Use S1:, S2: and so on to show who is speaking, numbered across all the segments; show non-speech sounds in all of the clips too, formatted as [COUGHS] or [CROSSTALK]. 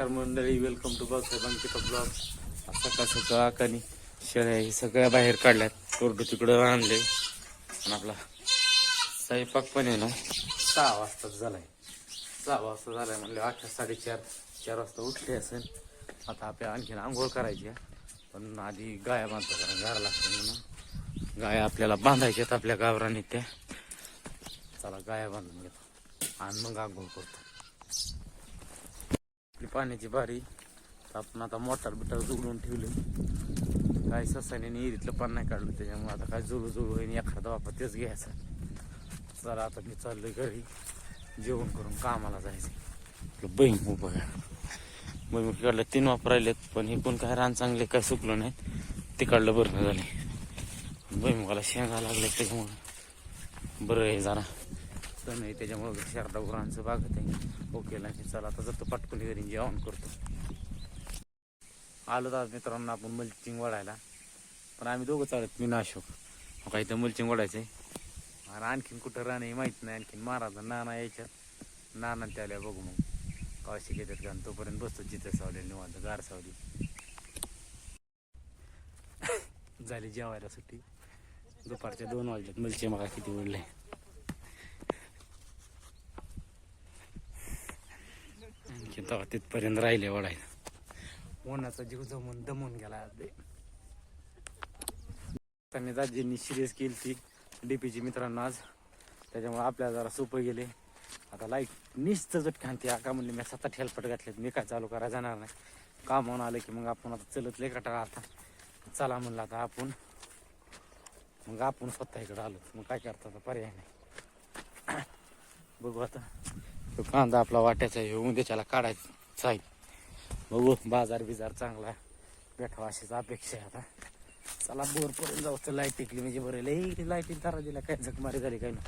S1: मंडळी welcome to box Ankita blog सकाळ सकाळ आकानी शेळ्या हे सगळ्या बाहेर काढल्यात. कोरडू तिकडं आणले आणि आपला स्वयंपाक पण आहे ना सहा वाजताच झालाय. सहा वाजता झालाय म्हणले अठरा साडेचार चार वाजता उठले असेल. आता आपल्या आणखीन आंघोळ करायची पण आधी गाया बांधतो कारण गारा लागते म्हणून. गाया आपल्याला बांधायच्यात आपल्या गावराने त्या. चला गाया बांधून घेतो. आणि मग आंघोळ करतो. आपली पाण्याची बारी. आपण आता मोटार बिटार जुळून ठेवले. काय ससाने विहिरीतलं पान नाही काढलं त्याच्यामुळे आता काय जुळू जुळू होईन एखादा वापर तेच घ्यायचा. चला आता मी चाललोय घरी. जेवण करून कामाला जायचं बहीण उभं आहे. बहीण काढलं तीन वापर पण हे कोण काय रान चांगले काय सुकलं नाही. ते काढलं बरं झाले बहीण मला शेंगा लागले त्याच्यामुळे. बरं आहे जरा. सण आहे त्याच्यामुळं शारदा गुरांचं बागत आहे ओके की चला आता जातो पटकन घरी जेवण करतो. आलो तर मित्रांनो आपण मल्चिंग वाढायला पण आम्ही दोघं चालत मी नाशोक काही तर मल्चिंग वाढायचंय आणि आणखीन कुठं राहणे माहीत नाही. आणखीन महाराजा नाना यायच्यात नाना त्या आल्या बघू मग. कळशी घेतात का? आणि तोपर्यंत बसतो जिथे सावली निवांत गार सावली. झाली जेवायला सुट्टी. दुपारच्या दोन वाजल्यात. मलचे मला किती उडले तेव्हा तिथपर्यंत राहिले ओढायला. उन्हाचा जीव जमून दमून गेला आज त्यांनी दाजींनी सिरियस केली ती डीपीची मित्रांनो आज. त्याच्यामुळे आपल्याला जरा सोपं गेले. आता लाइट निश्चित झटकान ती का म्हणले मी स्वतः ठेलपट घातले घातलेत मी काय चालू करा जाणार नाही. काम होऊन आलं की मग आपण आता चलत लय आता. चला म्हणलं आता आपण. मग आपण स्वतः इकडं आलो. मग काय करता आता पर्याय नाही. [COUGHS] बघू आता. तो कांदा आपला वाट्याचा आहे उद्याच्याला काढायचा आहे. बघू बाजार बिजार चांगला भेटावा अशीच अपेक्षा आहे आता. चला बोर पडून जाऊ तर लाइट टिकली म्हणजे बरं. लई लाईटीन तारा दिला काय झकमारी झाली काय ना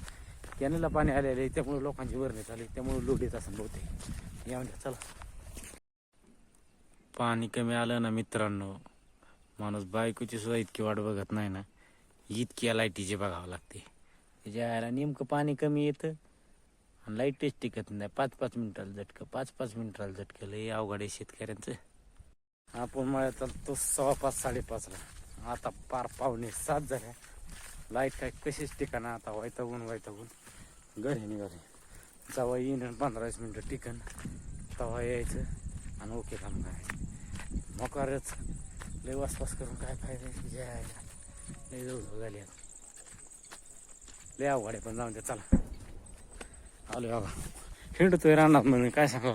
S1: कॅनेला पाणी आलेलं आहे त्यामुळे लोकांची भरणी चालली त्यामुळे लोट येत असं बहुतेक. या म्हणजे चला. पाणी कमी आलं ना मित्रांनो माणूस बायकोची सुद्धा इतकी वाट बघत नाही ना. इतक्या लाईटीची बघावं लागते. त्याच्या नेमकं पाणी कमी येतं आणि लाईटच टिकत नाही. पाच पाच मिनिटाला झटकं पाच पाच मिनिटाला झटकं. लय अवघड आहे शेतकऱ्यांचं. आपण मळ्यात तो सव्वा पाच साडेपाचला आता पार पावणे सात झाल्या लाइट काय कशीच ठिकाणं आता वैतागून गुण घरी निघाले जेव्हा येईन पंधरा वीस मिनटं टिकन तेव्हा यायचं आणि ओके काम करायचं. मोकारच. लय वासपास करून काय फायदा? आहे लय जवळ झाली लय अवघड आहे पण जाऊन दे चला. आलो बाबा. खेळतोय रानात म्हणून काय सांगा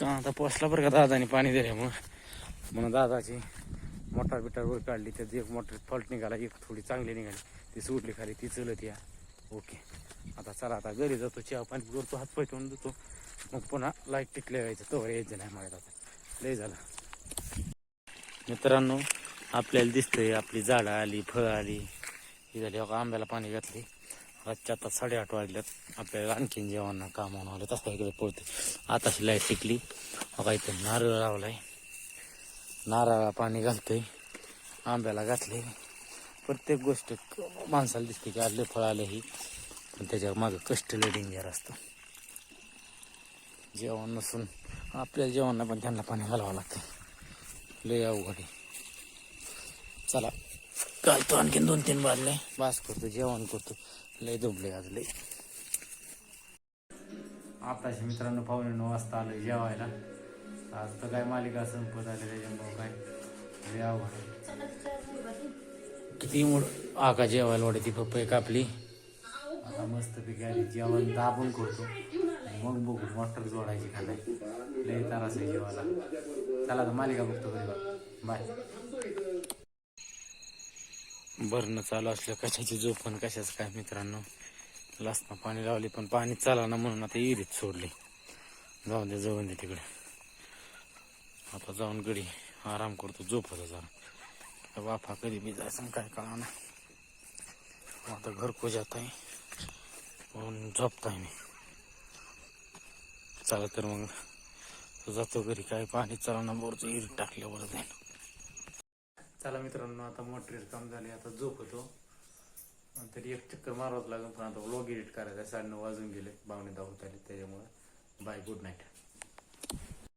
S1: का आता पोचला बरं का दादाने पाणी दिल्यामुळं. म्हणून दादाची मोटार बिटार वर काढली त्याची एक मोटर फॉल्ट निघाला एक थोडी चांगली निघाली. ती सुटली खाली ती चलत या. ओके. आता चला आता घरी जातो चहा पाणी करतो हात पाय ठेवून देतो. मग पुन्हा लाइट टिकल्या यायचं तोवर यायचं नाही मला आता. लय झालं. मित्रांनो आपल्याला दिसतंय आपली झाडं आली फळं आली. ही झाली बघा आंब्याला पाणी घातली रातच्या आता साडेआठ वाजल्यात. आपल्याला आणखीन जेवण काम आलं. तसं इकडे पळते आताशी लाइट टिकली बघा इथे नारळ लावलाय. नारळाला पाणी घालतंय. आंब्याला घातले प्रत्येक गोष्ट माणसाला दिसते की आले फळ आले ही. पण त्याच्या मागं कष्ट डेंजर असतं. जेवण नसून आपल्या जेवणाला पण त्यांना पाणी घालावं लागतं. लय अवघड आहे. चला. घालतो आणखीन दोन तीन बाजले बास करतो जेवण करतो लय दुबले आज लय. आताशी मित्रांनो पावणे नऊ वाजता आलो जेवायला. आज तर काय मालिका संपत आली त्याच्यामुळं काय. आहे. किती मोड आका जेवायला वाटते ती पपई कापली आता मस्त पैकी आली जेवण दाबून करतो. मग बघू मटर जोडायची खाल्लाय लय तारास आहे जेवायला. चला आता मालिका बघतो बाय भरणं चालू असलं कशाची झोप पण कशाच काय मित्रांनो? लासना पाणी लावली पण पाणी चाला ना म्हणून आता इरीत सोडली. जाऊन दे जाऊन दे तिकडे. आता जाऊन गडी आराम करतो झोपतो जरा. वाफा कधी बी जायचं काय कळा ना आता घर जात आहे म्हणून आहे मी चला तर मग. जातो घरी काय पाणी चालना बोरचं इरीत टाकल्यावर जाईल चला मित्रांनो आता मोटर काम झाले आता झोपतो. तरी एक चक्कर मारावं लागेल पण आता व्लॉग एडिट करायचा साडे नऊ वाजून गेले. बावणे दहा होत आले त्याच्यामुळे. Bye good night